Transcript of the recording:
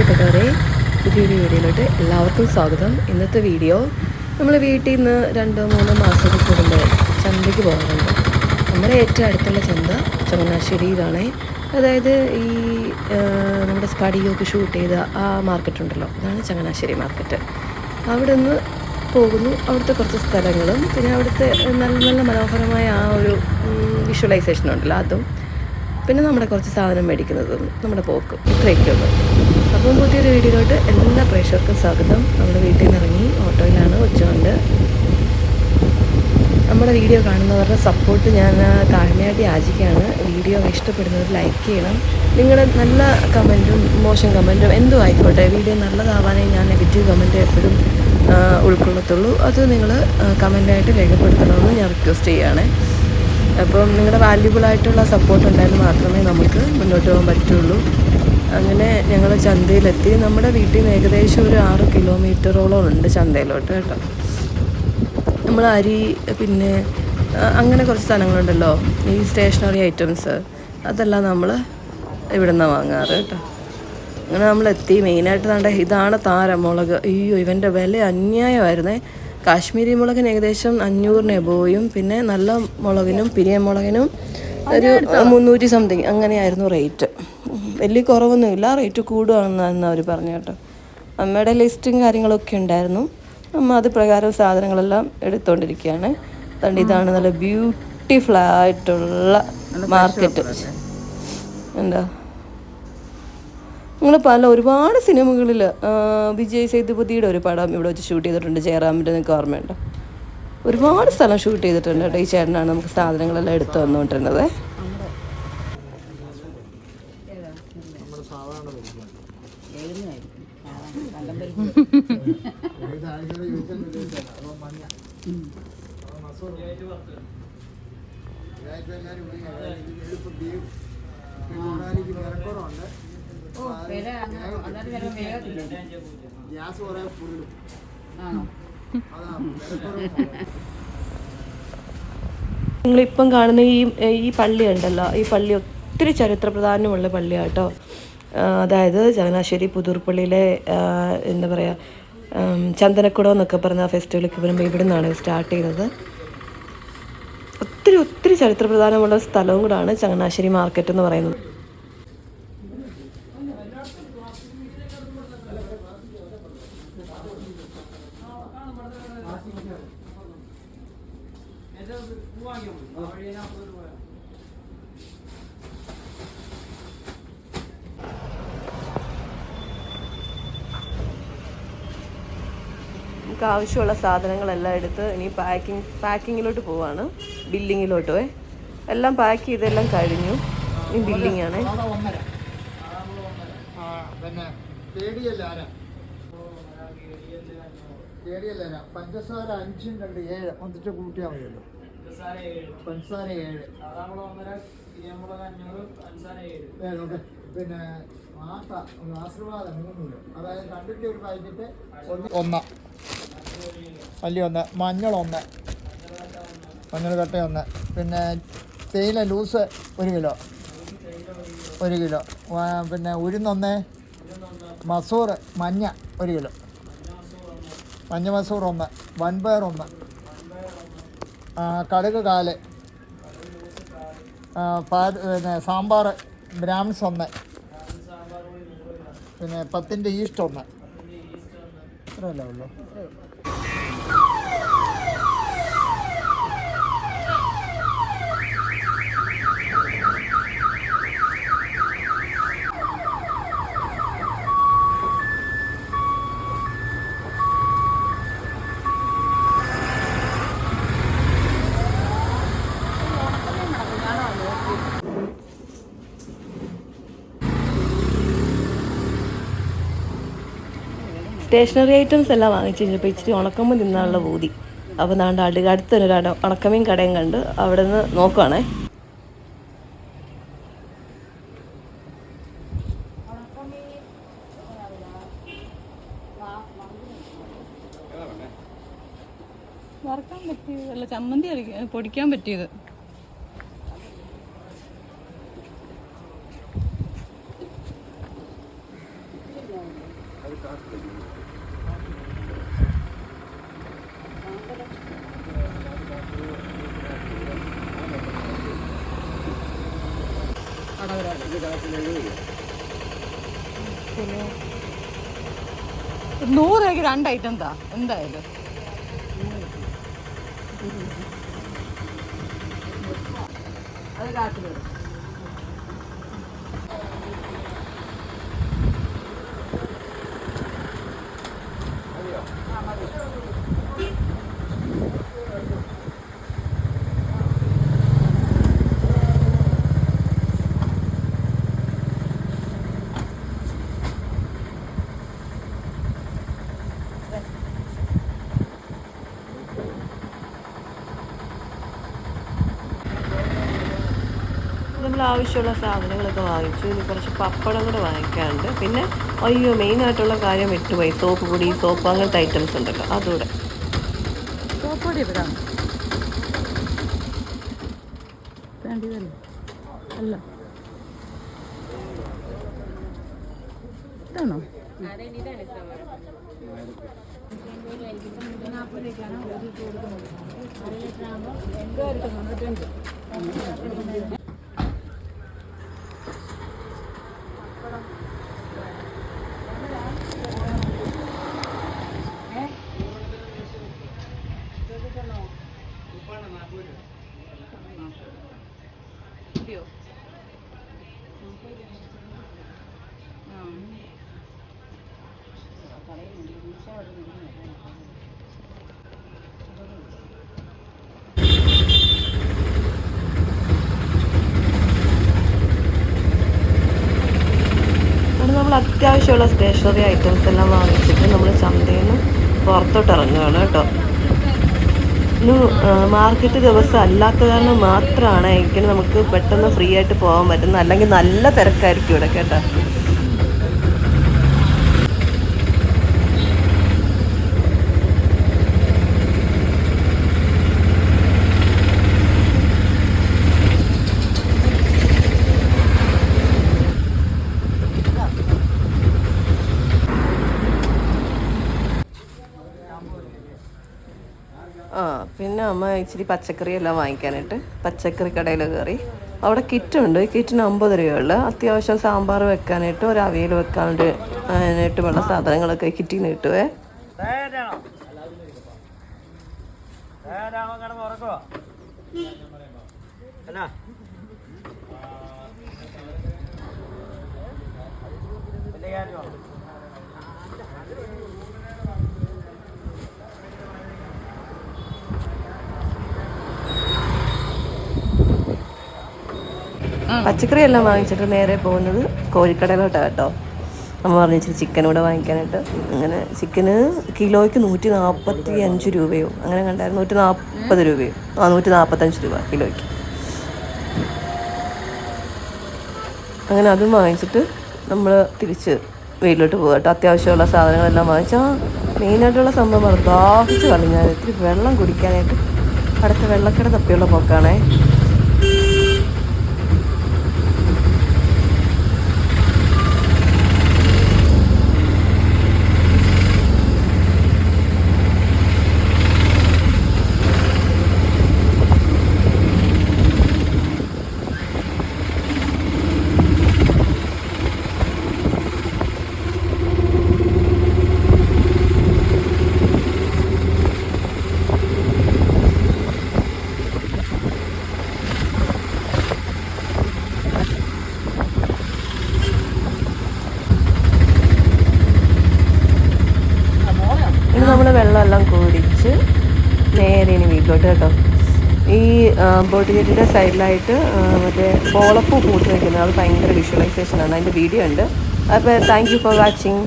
പ്രിയപ്പെട്ടവരെ പുതിയൊരു വീഡിയോയിലോട്ട് എല്ലാവർക്കും സ്വാഗതം. ഇന്നത്തെ വീഡിയോ നമ്മൾ വീട്ടിൽ നിന്ന് രണ്ടോ മൂന്നോ മാസം കൂടുമ്പോൾ ചന്തയ്ക്ക് പോകാറുണ്ട്. നമ്മുടെ ഏറ്റവും അടുത്തുള്ള ചന്ത ചങ്ങനാശ്ശേരിയിലാണ്. അതായത് ഈ നമ്മുടെ സ്പടിയൊക്കെ ഷൂട്ട് ചെയ്ത ആ മാർക്കറ്റ് ഉണ്ടല്ലോ അതാണ് ചങ്ങനാശ്ശേരി മാർക്കറ്റ്. അവിടെ നിന്ന് പോകുന്നു. അവിടുത്തെ കുറച്ച് സ്ഥലങ്ങളും പിന്നെ അവിടുത്തെ നല്ല നല്ല മനോഹരമായ ആ ഒരു വിഷ്വലൈസേഷൻ ഉണ്ടല്ലോ അതും. പിന്നെ നമ്മുടെ കുറച്ച് സാധനം മേടിക്കുന്നതും നമ്മുടെ പോക്ക്. ഇത്രയൊക്കെ ഉള്ളൂ അപ്പം പുതിയൊരു വീഡിയോയിലോട്ട് എല്ലാ പ്രേക്ഷകർക്കും സ്വാഗതം. നമ്മുടെ വീട്ടിൽ നിന്ന് ഇറങ്ങി ഓട്ടോയിലാണ് കൊച്ചുകൊണ്ട്. നമ്മുടെ വീഡിയോ കാണുന്നവരുടെ സപ്പോർട്ട് ഞാൻ താഴ്മയായിട്ട് യാചിക്കുകയാണ്. വീഡിയോ ഇഷ്ടപ്പെടുന്നവർ ലൈക്ക് ചെയ്യണം. നിങ്ങളുടെ നല്ല കമന്റും മോശം കമന്റും എന്തും ആയിക്കോട്ടെ. വീഡിയോ നല്ലതാവാനേ ഞാൻ നെഗറ്റീവ് കമന്റ് എപ്പോഴും ഉൾക്കൊള്ളത്തുള്ളൂ. അത് നിങ്ങൾ കമന്റായിട്ട് രേഖപ്പെടുത്തണമെന്ന് ഞാൻ റിക്വസ്റ്റ് ചെയ്യുകയാണ്. അപ്പം നിങ്ങളുടെ വാല്യുബിളായിട്ടുള്ള സപ്പോർട്ട് ഉണ്ടായാൽ മാത്രമേ നമുക്ക് മുന്നോട്ട് പോകാൻ പറ്റുള്ളൂ. അങ്ങനെ ഞങ്ങൾ ചന്തയിലെത്തി. നമ്മുടെ വീട്ടിൽ നിന്ന് ഏകദേശം ഒരു ആറ് കിലോമീറ്ററോളം ഉണ്ട് ചന്തയിലോട്ട് കേട്ടോ. നമ്മൾ അരി പിന്നെ അങ്ങനെ കുറച്ച് സാധനങ്ങളുണ്ടല്ലോ. ഈ സ്റ്റേഷനറി ഐറ്റംസ്. അതെല്ലാം നമ്മൾ ഇവിടെ നിന്നാണ് വാങ്ങാറ് കേട്ടോ. അങ്ങനെ നമ്മൾ എത്തി മെയിനായിട്ട് നമ്മുടെ ഇതാണ് താരമുളക്. അയ്യോ ഇവന്റെ വില അന്യായമായിരുന്നേ. കാശ്മീരി മുളകിന് ഏകദേശം അഞ്ഞൂറിന് എബോയും പിന്നെ നല്ല മുളകിനും പിരിയ മുളകിനും ഒരു മുന്നൂറ്റി സംതിങ്. അങ്ങനെയായിരുന്നു റേറ്റ്. വലിയ കുറവൊന്നുമില്ല. റേറ്റ് കൂടുകയാണെന്നാണ് അവർ പറഞ്ഞു കേട്ടോ. അമ്മയുടെ ലിസ്റ്റും കാര്യങ്ങളൊക്കെ ഉണ്ടായിരുന്നു. അമ്മ അത് പ്രകാരം സാധനങ്ങളെല്ലാം എടുത്തുകൊണ്ടിരിക്കുകയാണ് അതുകൊണ്ട് ഇതാണ് നല്ല ബ്യൂട്ടിഫുൾ ആയിട്ടുള്ള മാർക്കറ്റ് എന്താ? നിങ്ങൾ പല ഒരുപാട് സിനിമകളിൽ വിജയ് സേതുപതിയുടെ ഒരു പടം ഇവിടെ വെച്ച് ഷൂട്ട് ചെയ്തിട്ടുണ്ട്. ജയറാമിന്റെ നിങ്ങൾക്ക് ഓർമ്മയുണ്ടോ? ഒരുപാട് സ്ഥലം ഷൂട്ട് ചെയ്തിട്ടുണ്ട് കേട്ടോ ഈ ചേട്ടനാണ് നമുക്ക് സാധനങ്ങളെല്ലാം എടുത്തു വന്നുകൊണ്ടിരുന്നത്. നിങ്ങളിപ്പം കാണുന്ന ഈ ഈ പള്ളി ഉണ്ടല്ലോ ഈ പള്ളി ഒത്തിരി ചരിത്ര പ്രധാനമുള്ള പള്ളിയാട്ടോ അതായത് ചങ്ങനാശ്ശേരി പുതൂർപ്പള്ളിയിലെ എന്താ പറയുക ചന്ദനക്കുടം എന്നൊക്കെ പറഞ്ഞ ഫെസ്റ്റിവലൊക്കെ വരുമ്പോൾ ഇവിടെ നിന്നാണ് സ്റ്റാർട്ട് ചെയ്യുന്നത്. ഒത്തിരി ഒത്തിരി ചരിത്ര പ്രധാനമുള്ള സ്ഥലവും കൂടാണ് ചങ്ങനാശ്ശേരി മാർക്കറ്റ് എന്ന് പറയുന്നത്. നമുക്ക് ആവശ്യമുള്ള സാധനങ്ങളെല്ലാം എടുത്ത് ഇനി പാക്കിംഗ് പാക്കിങ്ങിലോട്ട് പോവാണ്. ബില്ലിങ്ങിലോട്ടുവേ എല്ലാം പാക്ക് ചെയ്തെല്ലാം കഴിഞ്ഞു. ഇനി ആരാ? പഞ്ചസാര അഞ്ചും രണ്ട് ഏഴ്. പഞ്ചസാര ഏഴ്. പിന്നെ ആശീർവാദം മൂന്ന് കിലോ. അതായത് രണ്ടിന്റെ ഒരു പാക്കറ്റ് ഒന്ന് മല്ലി ഒന്ന് മഞ്ഞൾ ഒന്ന് മഞ്ഞൾ കട്ട പിന്നെ തേയില ലൂസ് ഒരു കിലോ ഒരു കിലോ. പിന്നെ ഉഴുന്നൊന്ന് മസൂർ മഞ്ഞ ഒരു കിലോ. മഞ്ഞ മസൂർ ഒന്ന് വൻപയർ ഒന്ന്. കടുക് കാൽ പിന്നെ സാമ്പാർ ബ്രാഹ്മിൻസ് ഒന്ന്. പിന്നെ പത്തിന്റെ ഈസ്റ്റ് ഒന്ന്. ഇത്രയല്ലേ ഉള്ളൂ? സ്റ്റേഷനറി ഐറ്റംസ് എല്ലാം വാങ്ങിച്ചു കഴിഞ്ഞപ്പോൾ ഇച്ചിരി ഉണക്കമ്പ് തിന്നാനുള്ള ബോധി അപ്പോൾ നാണ്ട് അടു അടുത്തൊരു ഒരു ഉണക്കമീൻ കടയും കണ്ട് അവിടെ നിന്ന് നോക്കുവാണേ. വറക്കാൻ പറ്റിയത് അല്ല ചമ്മന്തി പൊടിക്കാൻ പറ്റിയത്. നൂറ് രൂപയ്ക്ക് രണ്ട് ഐറ്റം താ എന്തായാലും. അത് കാട്ടിലിടും ആവശ്യമുള്ള സാധനങ്ങളൊക്കെ വാങ്ങിച്ചു. ഇനി കുറച്ച് പപ്പടം കൂടെ വാങ്ങിക്കാറുണ്ട് പിന്നെ അയ്യോ മെയിനായിട്ടുള്ള കാര്യം വിട്ടുപോയി. സോപ്പ് പൊടി സോപ്പ് അങ്ങനത്തെ ഐറ്റംസ് ഉണ്ടല്ലോ. അതുകൂടെ. സോപ്പൊടി എവിടാണ് വേണ്ടിയതല്ലേ അല്ല. ഇതാണോ? മതിയോ അവിടെ നമ്മൾ അത്യാവശ്യമുള്ള സ്റ്റേഷനറി ഐറ്റംസ് എല്ലാം വാങ്ങിച്ചിട്ട് നമ്മൾ ചന്തയിൽ നിന്ന് പുറത്തോട്ട് ഇറങ്ങുകയാണ് കേട്ടോ. മാർക്കറ്റ് ദിവസം അല്ലാത്ത കാരണം മാത്രമാണ് എങ്കിൽ നമുക്ക് പെട്ടെന്ന് ഫ്രീ ആയിട്ട് പോകാൻ പറ്റുന്നത്. അല്ലെങ്കിൽ നല്ല തിരക്കായിരിക്കും ഇവിടെ കേട്ടോ ആ പിന്നെ അമ്മ ഇച്ചിരി പച്ചക്കറി എല്ലാം വാങ്ങിക്കാനായിട്ട് പച്ചക്കറി കടയിൽ കയറി. അവിടെ കിറ്റുണ്ട്. കിറ്റിന് അമ്പത് രൂപയുള്ള. അത്യാവശ്യം സാമ്പാർ വെക്കാനായിട്ട് ഒരു അവിയൽ വെക്കാനായിട്ട് അതിനായിട്ടുമുള്ള സാധനങ്ങളൊക്കെ കിറ്റിൽ നിന്ന് കിട്ടുവേ. തയ്യാറാണോ പച്ചക്കറി എല്ലാം വാങ്ങിച്ചിട്ട് നേരെ പോകുന്നത് കോഴിക്കടയിലോട്ടാണ് കേട്ടോ. അമ്മ പറഞ്ഞു ചിക്കൻ കൂടെ വാങ്ങിക്കാനായിട്ട്. അങ്ങനെ ചിക്കന് കിലോയ്ക്ക് നൂറ്റി നാൽപ്പത്തി അഞ്ച് രൂപയോ അങ്ങനെ കണ്ടായിരുന്നു. നൂറ്റി നാൽപ്പത് രൂപയോ. ആ നൂറ്റി നാൽപ്പത്തഞ്ച് രൂപ കിലോയ്ക്ക് അങ്ങനെ അതും വാങ്ങിച്ചിട്ട് നമ്മൾ തിരിച്ച് വീട്ടിലോട്ട് പോകുക കേട്ടോ. അത്യാവശ്യമുള്ള സാധനങ്ങളെല്ലാം വാങ്ങിച്ചാൽ മെയിനായിട്ടുള്ള സംഭവം ദാഹിച്ച് കളഞ്ഞാൽ ഇത്തിരി വെള്ളം കുടിക്കാനായിട്ട് അടുത്ത വെള്ളക്കട തപ്പിയുള്ള പോക്കാണേ ഇനി വെള്ളമെല്ലാം കുടിച്ച് നേരെ ഇനി വീട്ടിലോട്ട് കേട്ടോ. ഈ ബോട്ട് ഗേറ്റിന്റെ സൈഡിലായിട്ട് മറ്റേ പോളപ്പൂ പൂത്ത് വയ്ക്കുന്നത് അത് ഭയങ്കര വിഷ്വലൈസേഷനാണ് അതിന്റെ വീഡിയോ ഉണ്ട്. അപ്പോൾ താങ്ക് യു ഫോർ വാച്ചിങ്